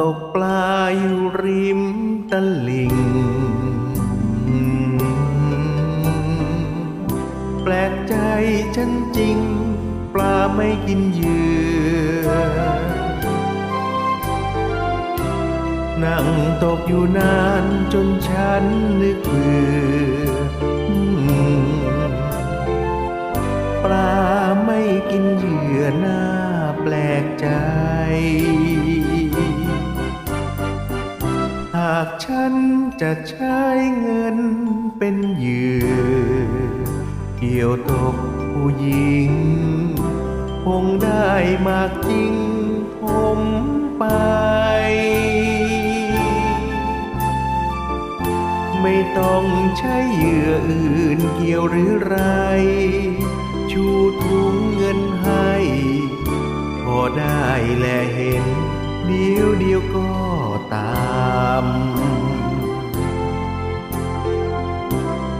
ตกปลาอยู่ริมตลิ่ง แปลกใจฉันจริง ปลาไม่กินเหยื่อ นั่งตกอยู่นานจนฉันนึกเบื่อ ปลาไม่กินเหยื่อหน่าแปลกใจากฉันจะใช้เงินเป็นเหยื่อเกี่ยวตกผู้หญิง คงได้มากจริงผมไป ไม่ต้องใช้เหยื่ออื่นเกี่ยวหรือไร ชูถุงเงินให้ พอได้แลเห็น เดียวเดียวก็าม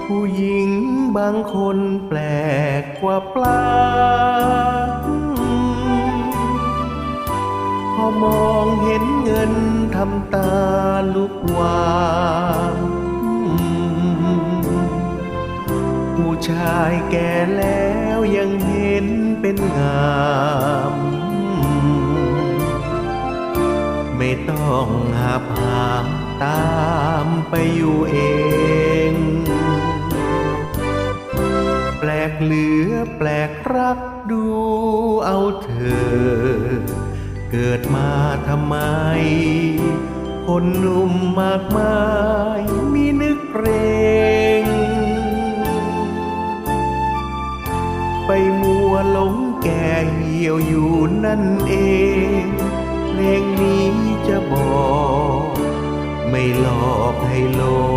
ผู้หญิงบางคนแปลกกว่าปลา พอมองเห็นเงินทำตาลุกวาวผู้ชายแก่แล้วยังเห็นเป็นงาม ไม่ต้องหาผามตามไปอยู่เอง แปลกเหลือแปลกรักดูเอาเธอ เกิดมาทำไม คนหนุ่มมากมายมีนึกเกรงไปมัวหลงแก่เหี่ยวอยู่นั่นเองเพลงนี้ ไม่หลอกให้หลง